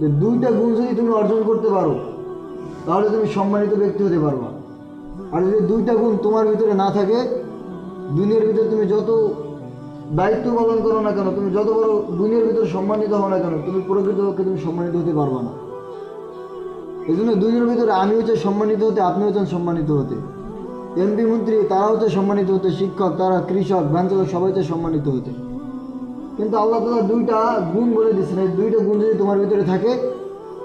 যে দুইটা গুণ যদি তুমি অর্জন করতে পারো, তাহলে তুমি সম্মানিত ব্যক্তি হতে পারবা। আর যদি দুইটা গুণ তোমার ভিতরে না থাকে, দুনিয়ার ভিতরে তুমি যত দায়িত্ব পালন করো না কেন, তুমি যত বড় দুনিয়ার ভিতরে সম্মানিত হও না কেন, তুমি প্রকৃত প্রকৃতপক্ষে তুমি সম্মানিত হতে পারবা না। এই জন্য দুনিয়ার ভিতরে আমি হচ্ছে সম্মানিত হতে আপনি হচ্ছেন সম্মানিত হতে। এমপি মন্ত্রী তারা হচ্ছে সম্মানিত হতে, শিক্ষক, তারা কৃষক ভ্যান সবাই হচ্ছে সম্মানিত হতে। কিন্তু আল্লাহ তালা দুইটা গুণ বলে দিচ্ছেন এই দুইটা গুণ যদি তোমার ভিতরে থাকে,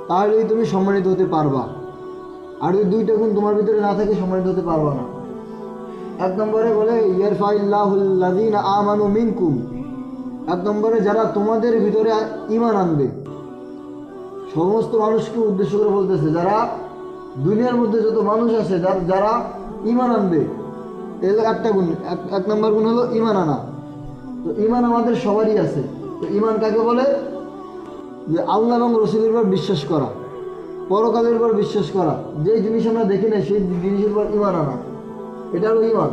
তাহলেই তুমি সম্মানিত হতে পারবা। আর যদি দুইটা গুণ তোমার ভিতরে না থাকে, সম্মানিত হতে পারবা না। এক নম্বরে বলে আমানু মিনকুম। এক নম্বরে, যারা তোমাদের ভিতরে ইমান আনবে, সমস্ত মানুষকে উদ্দেশ্য করে বলতেছে, যারা দুনিয়ার মধ্যে যত মানুষ আছে, যার- ইমান আনবে এর একটা গুণ। এক নম্বর গুণ হলো ইমান আনা। তো ইমান আমাদের সবারই আছে। তো ইমান কাকে বলে? যে আল্লাহ এবং রসুলের উপর বিশ্বাস করা, পরকালের উপর বিশ্বাস করা। যে জিনিস আমরা দেখি না সেই জিনিসের উপর ইমান আনা। এটা হলো ইমান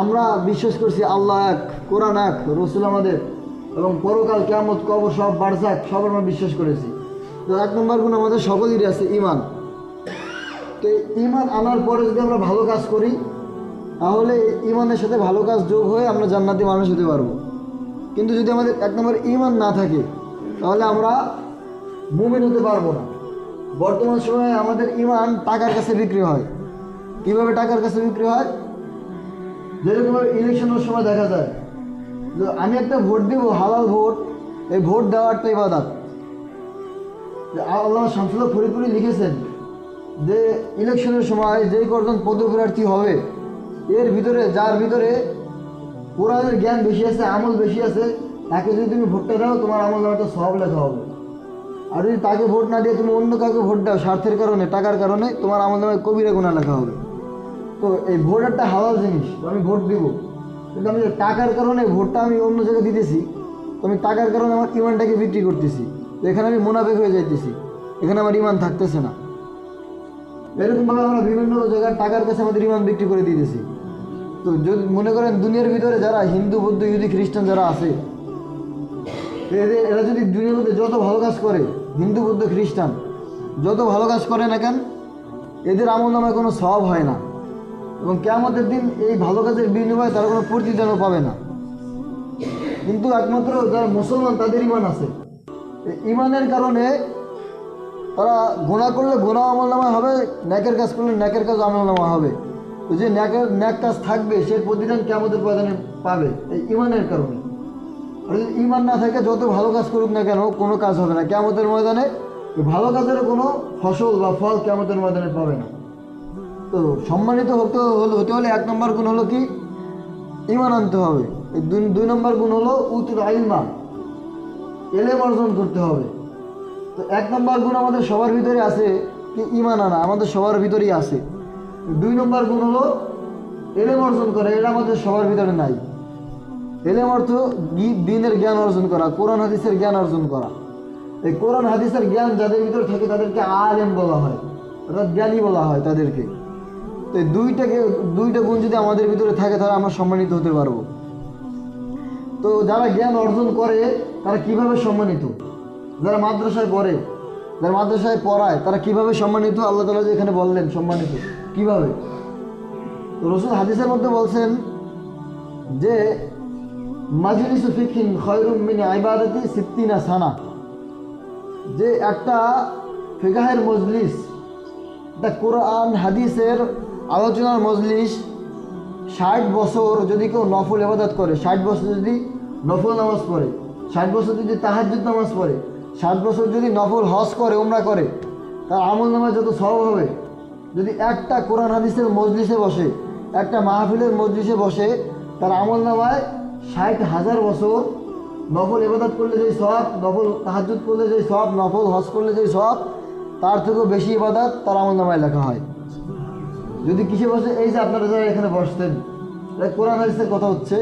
আমরা বিশ্বাস করছি আল্লাহ এক, কোরআন এক, রসুল আমাদের। এবং পরকাল কেমত কবর সব বারসাক সব আমরা বিশ্বাস করেছি। তো এক নম্বর গুণ আমাদের সকলেরই আছে ইমান তো ইমান আনার পরে যদি আমরা ভালো কাজ করি তাহলে ইমানের সাথে ভালো কাজ যোগ হয়ে আমরা জান্নাতি মানুষ হতে পারব। কিন্তু যদি আমাদের এক নম্বর ইমান না থাকে, তাহলে আমরা মুমিন হতে পারব না। বর্তমান সময়ে আমাদের ইমান টাকার কাছে বিক্রি হয়। কীভাবে টাকার কাছে বিক্রি হয়? যেরকম ইলেকশনের সময় দেখা যায় যে আমি একটা ভোট দিব, হালাল ভোট, এই ভোট দেওয়ার একটা ইবাদত। যে আল্লাহ শামসুল্লাহ ফরিদপুরি লিখেছেন যে ইলেকশনের সময় যেই কজন পদপ্রার্থী হবে এর ভিতরে, যার ভিতরে কোরআনের জ্ঞান বেশি আছে, আমল বেশি আছে, তাকে যদি তুমি ভোটটা দাও, তোমার আমল নামাটা সব লেখা হবে। আর যদি তাকে ভোট না দিয়ে তুমি অন্য কাউকে ভোট দাও স্বার্থের কারণে, টাকার কারণে, তোমার আমল নামায় কবিরা গুণা লেখা হবে। তো এই ভোট একটা হালাল জিনিস আমি ভোট দিব। কিন্তু আমি টাকার কারণে ভোটটা আমি অন্য জায়গায় দিতেছি, তো আমি টাকার কারণে আমার ইমানটাকে বিক্রি করতেছি, তো এখানে আমি মুনাফেক হয়ে যাইতেছি। এখানে আমার ইমান থাকতেছে না। এরকমভাবে আমরা বিভিন্ন জায়গায় টাকার কাছে আমাদের ইমান বিক্রি করে দিতেছি। তো যদি মনে করেন দুনিয়ার ভিতরে যারা হিন্দু, বৌদ্ধ, ইহুদি, খ্রিস্টান যারা আছে, এদের এরা যদি দুনিয়ার মধ্যে যত ভালো কাজ করে, হিন্দু, বৌদ্ধ, খ্রিস্টান, যত ভালো কাজ করে না কেন, এদের আমল নামায় কোনো স্বভাব হয় না। এবং কেমতের দিন এই ভালো কাজের বিনিময়ে তারা কোনো প্রতিদানও পাবে না। কিন্তু একমাত্র যারা মুসলমান, তাদের ইমান আছে। ইমানের কারণে তারা গোনা করলে গোনা আমল নামা হবে, ন্যাকের কাজ করলে ন্যাকের কাজ আমল নামা হবে। যে ন্যাকের ন্যাক কাজ থাকবে, সে প্রতিদান কেমতের প্রদানে পাবে? এই ইমানের কারণে। যদি ইমান না থাকে, যত ভালো কাজ করুক না কেন, কোনো কাজ হবে না। কেমতের ময়দানে ভালো কাজের কোনো ফসল বা ফল কেমতের ময়দানে পাবে না। তো সম্মানিত হতে হলে হতে হলে এক নম্বর গুণ হলো কি? ইমান আনতে হবে। দুই দুই নম্বর গুণ হলো উতুল আইলমা। এলেম অর্জন করতে হবে। তো এক নম্বর গুণ আমাদের সবার ভিতরে আছে কি? ইমান আনা। আমাদের সবার ভিতরেই আছে। দুই নম্বর গুণ হলো এলেম অর্জন করা এটা আমাদের সবার ভিতরে নাই। এলেম অর্থ দিনের জ্ঞান অর্জন করা, কোরআন হাদিসের জ্ঞান অর্জন করা। এই কোরআন হাদিসের জ্ঞান যাদের ভিতরে থাকে তাদেরকে আলেম বলা হয় অর্থাৎ জ্ঞানী বলা হয় তাদেরকে। তো দুইটাকে দুইটা গুণ যদি আমাদের ভিতরে থাকে তাহলে আমরা সম্মানিত হতে পারব। তো যারা জ্ঞান অর্জন করে, তারা কীভাবে সম্মানিত? যারা মাদ্রাসায় পড়ে, যারা মাদ্রাসায় পড়ায়, তারা কীভাবে সম্মানিত? আল্লাহ তালা যে এখানে বললেন, সম্মানিত। কীভাবে? তো রসুল হাদিসের মধ্যে বলছেন যে, মাজলিস ফিকিন খয়রুম মিন ইবাদতি সিত্তিনা সানা। যে একটা ফিকাহের মজলিস, একটা কোরআন, হাদিসের আলোচনার মজলিস, ষাট বছর যদি কেউ নফল ইবাদত করে, ষাট বছর যদি নফল নামাজ পড়ে, ষাট বছর যদি তাহাজ্জুদ নামাজ পড়ে, ষাট বছর যদি নফল হজ করে, উমরা করে, তার আমল নামাজ যত সব হবে যদি একটা কোরআন হাদিসের মজলিসে বসে, একটা মাহফিলের মজলিসে বসে, তার আমল নামায় ষাট হাজার বছর, নফল ইবাদত করলে যে সব, নফল তাহাজ্জুদ করলে যে সব, নফল হজ করলে যে সব, তার থেকেও বেশি ইবাদত তার আমল নামায় লেখা হয়। যদি কিসে বসে, এই যে আপনারা যারা এখানে বসতেন কোরআন হাদিসের কথা হচ্ছে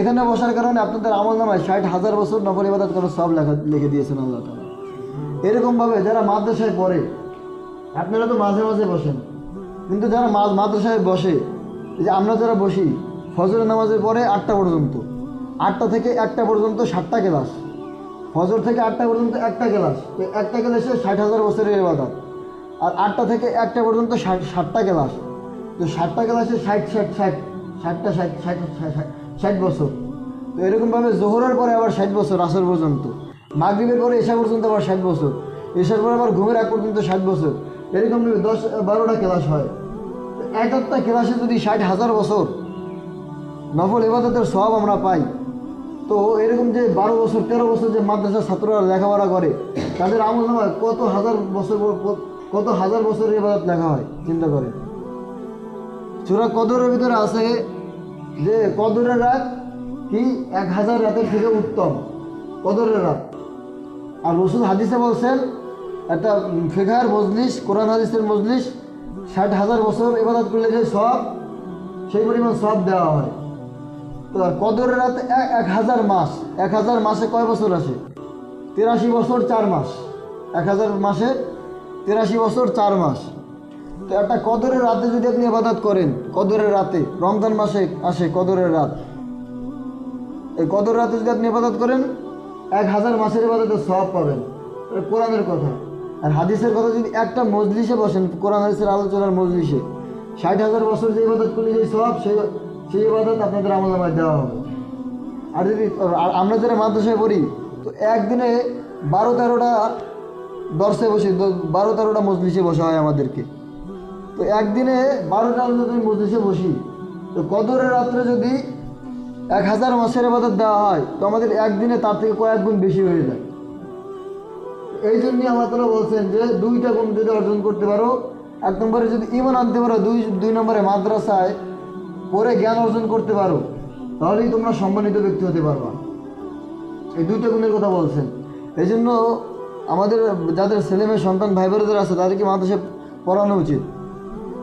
এখানে বসার কারণে আপনাদের আমল নামায় ষাট হাজার বছর নফল ইবাদত করার সব লেখা, লিখে দিয়েছেন আল্লাহ তালা এরকমভাবে যারা মাদ্রাসায় পড়ে আপনারা তো মাঝে মাঝে বসেন। কিন্তু যারা মা- মাদ্রাসায় বসে যে আমরা যারা বসি, ফজরের নামাজের পরে আটটা পর্যন্ত। আটটা থেকে একটা পর্যন্ত ষাটটা ক্লাস। ফজর থেকে আটটা পর্যন্ত একটা ক্লাস। একটা ক্লাসে ষাট হাজার বছরের ইবাদত। আর আটটা থেকে একটা পর্যন্ত ষাট ষাটটা ক্লাস। তো ষাটটা ক্লাসে ষাট ষাট ষাট ষাটটা ষাট ষাট, ষাট- বছর। তো এরকমভাবে জোহরের পরে আবার ষাট বছর, আসর পর্যন্ত। মাগরিবের পরে এশা পর্যন্ত আবার ষাট বছর। এশার পরে আবার ঘুমের আগ পর্যন্ত ষাট বছর। এরকমভাবে দশ, বারোটা ক্লাস হয়। এক একটা ক্লাসে যদি ষাট হাজার বছর নফল ইবাদতের সব আমরা পাই, তো এরকম যে বারো বছর, তেরো বছর যে মাদ্রাসার ছাত্ররা লেখাপড়া করে, তাদের আমল নামায় কত হাজার বছর কত হাজার বছর ইবাদত লেখা হয়, চিন্তা করে সুরা কদরের ভিতরে আছে যে কদরের রাত কি এক হাজার রাতের থেকে উত্তম, কদরের রাত। আর রসুল হাদিসে বলছেন একটা ফেঘার মজলিস, কোরআন, হাদিসের মজলিস, ষাট হাজার বছর ইবাদত করলে যে সব, সেই পরিমাণ সব দেওয়া হয়। তো আর কদরের রাত এক হাজার মাস, এক হাজার মাসে কয় বছর আছে? তিরাশি বছর চার মাস। এক হাজার মাসে তিরাশি বছর চার মাস। তো একটা কদরের রাতে যদি আপনি ইবাদত করেন, কদরের রাতে, রমজান মাসে আসে কদরের রাত। এই কদর রাতে যদি আপনি ইবাদত করেন, এক হাজার মাসের ইবাদতের সব পাবেন। কোরআনের কথা। আর হাদিসের কথা যদি একটা মজলিসে বসেন, কোরআন হাদিসের আলোচনার মজলিসে, ষাট হাজার বছর যে ইবাদত করলে যে সব, সেই সেই ইবাদত আপনাদের আমল নামায় দেওয়া হবে। আর যদি আমরা যারা মাদ্রাসায় পড়ি, তো একদিনে বারো তেরোটা দর্শে বসে বারো তেরোটা মজলিসে বসা হয় আমাদেরকে। তো একদিনে বারোটা যদি মজলিসে বসি, তো কদরের রাত্রে যদি এক হাজার মাসের আবাদত দেওয়া হয়, তো আমাদের একদিনে তার থেকে কয়েক গুণ বেশি হয়ে যায়। এই জন্যই আল্লাহ তালা বলছেন যে দুইটা গুণ যদি অর্জন করতে পারো, এক নম্বরে যদি ইমান আনতে পারো, দুই দুই নম্বরে মাদ্রাসায় পরে জ্ঞান অর্জন করতে পারো, তাহলেই তোমরা সম্মানিত ব্যক্তি হতে পারবা। এই দুইটা গুণের কথা বলছেন। এই জন্য আমাদের যাদের ছেলে মেয়ে, সন্তান ভাই বোনদের আছে, তাদেরকে মাদ্রাসায় পড়ানো উচিত।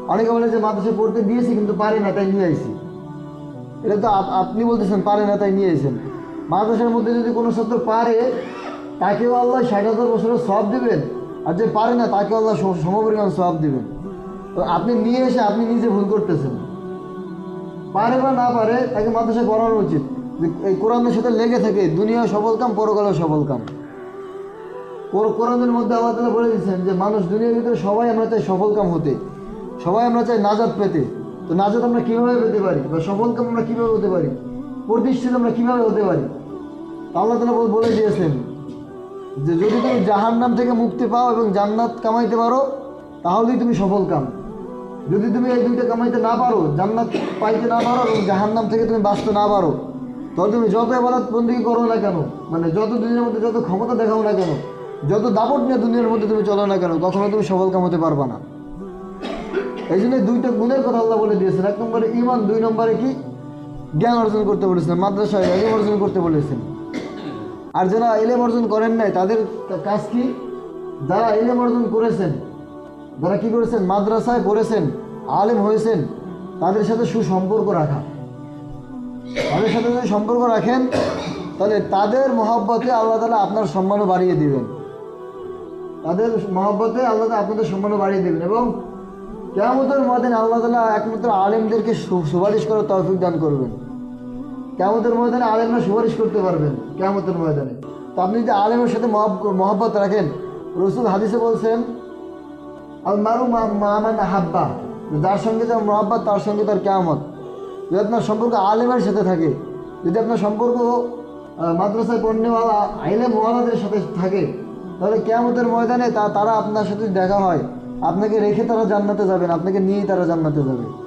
অনেকে বলে যে মাদ্রাসায় পড়তে দিয়েছি, কিন্তু পারে না, তাই নিয়ে আইছি। এটা তো আপ- আপনি বলতেছেন, পারে না, তাই নিয়ে এসেছেন মাদ্রাসার মধ্যে যদি কোনো ছাত্র পারে তাকেও আল্লাহ ষাট হাজার বছরের সব দিবেন। আর যে পারে না, তাকেও আল্লাহ সম- সমপরিমাণ সব দিবেন। তো আপনি নিয়ে এসে আপনি নিজে ভুল করতেছেন। পারে বা না পারে, তাকে মাদ্রাসায় পড়ানো উচিত। যে এই কোরআনের সাথে লেগে থাকে, দুনিয়া সফল কাম পরকালে সফল কাম। কোরআনের মধ্যে আল্লাহ তালা বলে দিচ্ছেন যে, মানুষ দুনিয়ার ভিতরে সবাই আমরা চাই সফল কাম হতে। সবাই আমরা চাই নাজাদ পেতে। তো নাজাদ আমরা কীভাবে পেতে পারি? বা সফল কাম আমরা কীভাবে হতে পারি? প্রতিষ্ঠিত আমরা কীভাবে হতে পারি? আল্লাহ তালা বলে দিয়েছেন যে যদি তুমি জাহান নাম থেকে মুক্তি পাও এবং জান্নাত কামাইতে পারো, তাহলেই তুমি সফল কাম। যদি তুমি এই দুইটা কামাইতে না পারো, জান্নাত পাইতে না পারো এবং জাহান্নাম থেকে তুমি বাঁচতে না পারো, তাহলে তুমি যত এবাদত বন্দিকে করো না কেন মানে যত দুনিয়ার মধ্যে যত ক্ষমতা দেখাও না কেন, যত দাপট নিয়ে দুনিয়ার মধ্যে তুমি চলো না কেন, কখনো তুমি সফল কাম হতে পারবা না। এই জন্য দুইটা গুণের কথা আল্লাহ বলে দিয়েছেন। এক নম্বরে ইমান দুই নম্বরে কি? জ্ঞান অর্জন করতে বলেছেন। মাদ্রাসায় অর্জন করতে বলেছেন। আর যারা এলেম অর্জন করেন নাই, তাদের কাজ কি? যারা এলেম অর্জন করেছেন, যারা কি করেছেন? মাদ্রাসায় পড়েছেন, আলেম হয়েছেন, তাদের সাথে সুসম্পর্ক রাখা। তাদের সাথে যদি সম্পর্ক রাখেন, তাহলে তাদের মহব্বতে আল্লাহ তালা আপনার সম্মানও বাড়িয়ে দিবেন। তাদের মহব্বতে আল্লাহ আপনাদের সম্মানও বাড়িয়ে দেবেন এবং কেমতের ময়দানে আল্লাহ তালা একমাত্র আলেমদেরকে সুপারিশ করার তৌফিক দান করবেন। কেমতের ময়দানে আলেমরা সুপারিশ করতে পারবেন কেমতের ময়দানে। তো আপনি যদি আলেমের সাথে মহব্ব- মহব্বত রাখেন, রসুল হাদিসে বলছেন আল মারু মামান হাব্বা যার সঙ্গে যার মহাব্বত, তার সঙ্গে তার কেয়ামত। যদি আপনার সম্পর্ক আলেমের সাথে থাকে, যদি আপনার সম্পর্ক মাদ্রাসায় পড়নেওয়ালা আইলে মহালাদের সাথে থাকে, তাহলে কেয়ামতের ময়দানে তা, তারা আপনার সাথে দেখা হয়, আপনাকে রেখে তারা জান্নাতে যাবেন, আপনাকে নিয়েই তারা জান্নাতে যাবে।